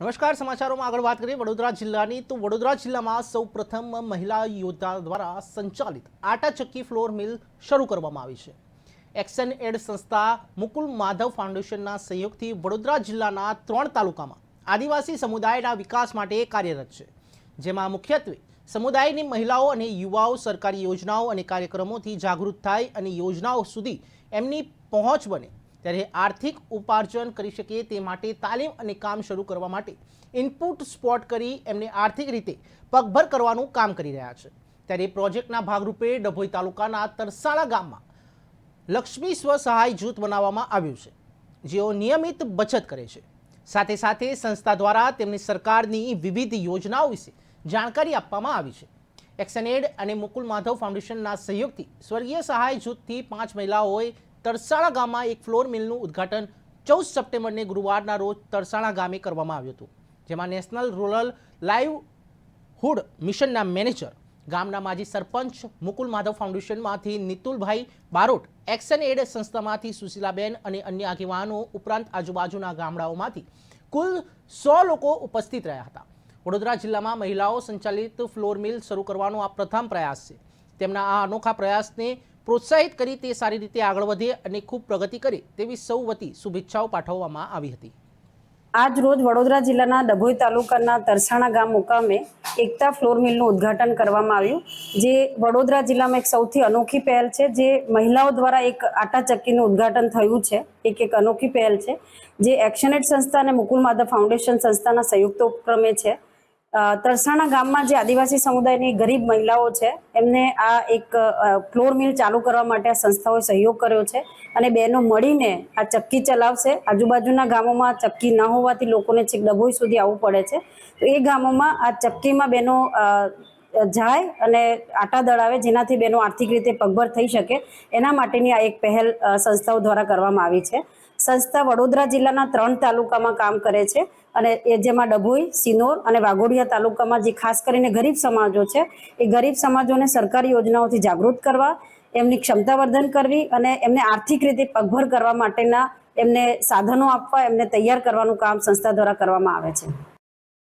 નમસ્કાર, સમાચારોમાં આગળ વાત કરીએ વડોદરા જિલ્લાની. તો વડોદરા જિલ્લામાં સૌ પ્રથમ મહિલા યોદ્ધા દ્વારા સંચાલિત આટા ચક્કી ફ્લોર મિલ શરૂ કરવામાં આવી છે. એક્શન એડ સંસ્થા મુકુલ માધવ ફાઉન્ડેશનના સહયોગથી વડોદરા જિલ્લાના ત્રણ તાલુકામાં આદિવાસી સમુદાયના વિકાસ માટે કાર્યરત છે, જેમાં મુખ્યત્વે સમુદાયની મહિલાઓ અને યુવાઓ સરકારી યોજનાઓ અને કાર્યક્રમોથી જાગૃત થાય અને યોજનાઓ સુધી એમની પહોંચ બને ત્યારે આર્થિક ઉપાર્જન કરી શકે તે માટે તાલીમ અને કામ શરૂ કરવા માટે ઇનપુટ સ્પોટ કરી એમને આર્થિક રીતે પગભર કરવાનું કામ કરી રહ્યા છે. ત્યારે પ્રોજેક્ટના ભાગરૂપે ડભોઈ તાલુકાના તરસાળા ગામમાં લક્ષ્મી સ્વસહાય જૂથ બનાવવામાં આવ્યું છે, જેઓ નિયમિત બચત કરે છે. સાથે સાથે સંસ્થા દ્વારા તેમને સરકારની વિવિધ યોજનાઓ વિશે જાણકારી આપવામાં આવી છે. એક્સન એડ અને મુકુલ માધવ ફાઉન્ડેશનના સહયોગથી સ્વર્ગીય સહાય જૂથથી પાંચ મહિલાઓએ તરસાળા ગામમાં એક ફ્લોર મિલનું ઉદ્ઘાટન ચૌદ સપ્ટેમ્બરને ગુરુવારના રોજ તરસાણા ગામે કરવામાં આવ્યું હતું, જેમાં નેશનલ રૂરલ લાઇવહુડ મિશનના મેનેજર, ગામના માજી સરપંચ મુકુલ માધવ ફાઉન્ડેશનમાંથી નિતુલભાઈ બારોટ એક્શન એડ સંસ્થામાંથી સુશીલાબેન અને અન્ય આગેવાનો ઉપરાંત આજુબાજુના ગામડાઓમાંથી કુલ સો લોકો ઉપસ્થિત રહ્યા હતા. વડોદરા જિલ્લામાં મહિલાઓ સંચાલિત ફ્લોર મિલ શરૂ કરવાનો આ પ્રથમ પ્રયાસ છે. તેમના આ અનોખા પ્રયાસને પ્રોત્સાહિત કરી તે સારી રીતે આગળ વધે અને ખૂબ પ્રગતિ કરે તેવી સૌ વતી શુભેચ્છાઓ પાઠવવામાં આવી હતી. આજ રોજ વડોદરા જિલ્લાના ડભોઈ તાલુકાના તરસાણા ગામ મુકામે એકતા ફ્લોર મિલનું ઉદ્ઘાટન કરવામાં આવ્યું, જે વડોદરા જિલ્લામાં એક સૌથી અનોખી પહેલ છે, જે મહિલાઓ દ્વારા એક આટા ચક્કીનું ઉદ્ઘાટન થયું છે, એક એક અનોખી પહેલ છે, જે એક્શનેટ સંસ્થા અને મુકુલ માધવ ફાઉન્ડેશન સંસ્થાના સંયુક્ત ઉપક્રમે છે. તરસાણા ગામમાં જે આદિવાસી સમુદાયની ગરીબ મહિલાઓ છે, એમને આ એક ફ્લોર મિલ ચાલુ કરવા માટે આ સંસ્થાઓએ સહયોગ કર્યો છે અને બહેનો મળીને આ ચક્કી ચલાવશે. આજુબાજુના ગામોમાં ચક્કી ન હોવાથી લોકોને છેક ડભોઈ સુધી આવવું પડે છે. તો એ ગામોમાં આ ચક્કીમાં બહેનો જાય અને આટા દળાવે, જેનાથી બેનો આર્થિક રીતે પગભર થઈ શકે, એના માટેની આ એક પહેલ સંસ્થાઓ દ્વારા કરવામાં આવી છે. સંસ્થા વડોદરા જિલ્લાના ત્રણ તાલુકામાં કામ કરે છે અને એ જેમાં ડભોઈ, સિનોર અને વાઘોડિયા તાલુકામાં જે ખાસ કરીને ગરીબ સમાજો છે, એ ગરીબ સમાજોને સરકારી યોજનાઓથી જાગૃત કરવા, એમની ક્ષમતાવર્ધન કરવી અને એમને આર્થિક રીતે પગભર કરવા માટેના એમને સાધનો આપવા, એમને તૈયાર કરવાનું કામ સંસ્થા દ્વારા કરવામાં આવે છે.